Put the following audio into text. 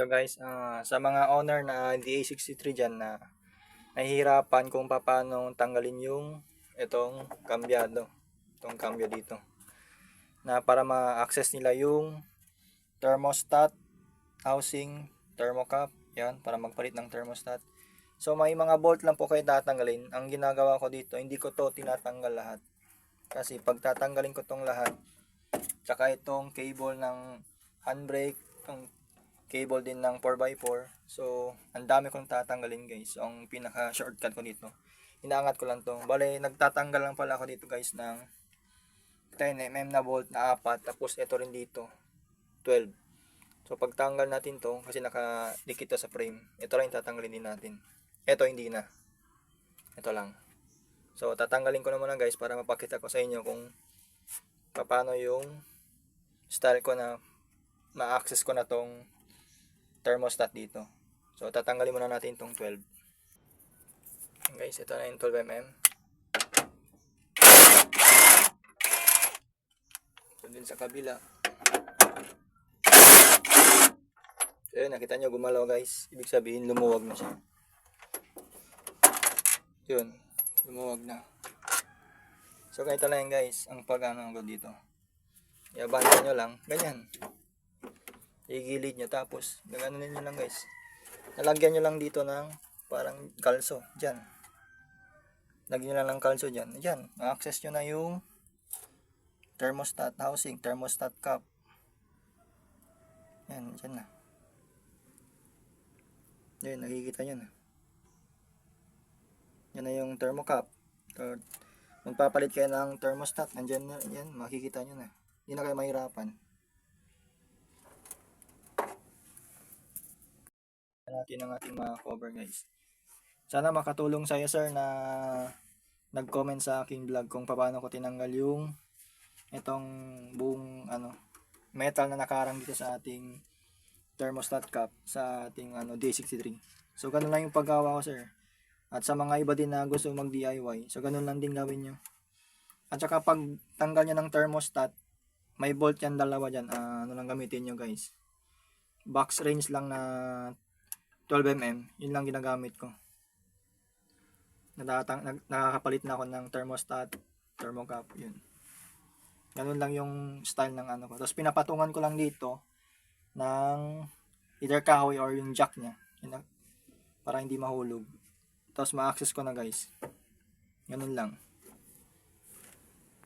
Ito guys, ah, sa mga owner na DA63 dyan na nahihirapan kung paano tanggalin yung itong kambyado. Itong kambyo dito. Na para ma-access nila yung thermostat, housing, thermocap. Yan, para magpalit ng thermostat. So may mga bolt lang po kayo tatanggalin. Ang ginagawa ko dito, hindi ko to tinatanggal lahat. Kasi pag tatanggalin ko tong lahat, tsaka itong cable ng handbrake, itong cable din ng 4x4. So, ang dami kong tatanggalin guys. So, ang pinaka shortcut ko dito. Inaangat ko lang to. Bale, nagtatanggal lang pala ako dito guys ng 10mm na bolt na apat. Tapos ito rin dito. 12. So, pagtanggal natin to, kasi nakadikit to sa frame. Ito lang yung tatanggalin din natin. Ito hindi na. Ito lang. So, tatanggalin ko na muna guys para mapakita ko sa inyo kung paano yung style ko na ma-access ko na tong thermostat dito. So, tatanggalin muna natin itong 12. Guys, ito na yung 12mm. So, din sa kabila. So, yun, nakita nyo gumalaw guys. Ibig sabihin, lumuwag na siya. Yun, lumuwag na. So, ganito lang guys, ang pag-ano ko dito. Iabanda nyo lang, ganyan igilid nyo. Tapos gaganunin nyo lang guys. Nalagyan nyo lang dito ng parang kalso. Dyan lagyan nyo lang ng kalso dyan dyan ma-access nyo na yung thermostat housing thermostat cup. Yan dyan na. Yan nakikita nyo na. Yan na yung thermocup. Or, magpapalit kayo ng thermostat. Nandyan na yan makikita nyo na. Hindi na kayo mahirapan natin ang ating mga cover guys. Sana makatulong sa iyo sir na nag-comment sa aking vlog kung paano ko tinanggal yung itong buong ano metal na nakarang dito sa ating thermostat cap sa ating ano D63. So ganun lang yung paggawa ko sir. At sa mga iba din na gusto mag DIY, so ganun lang din gawin nyo. At saka pag tanggal nyo ng thermostat, may bolt yan dalawa dyan. Ah, ano lang gamitin nyo guys. Box range lang na 12mm, yun lang ginagamit ko. Nadatang, nag, nakakapalit na ako ng thermostat, thermocap, yun. Ganun lang yung style ng ano ko. Tapos pinapatungan ko lang dito ng either kahoy or yung jack niya. Yun para hindi mahulog. Tapos ma-access ko na guys. Ganun lang.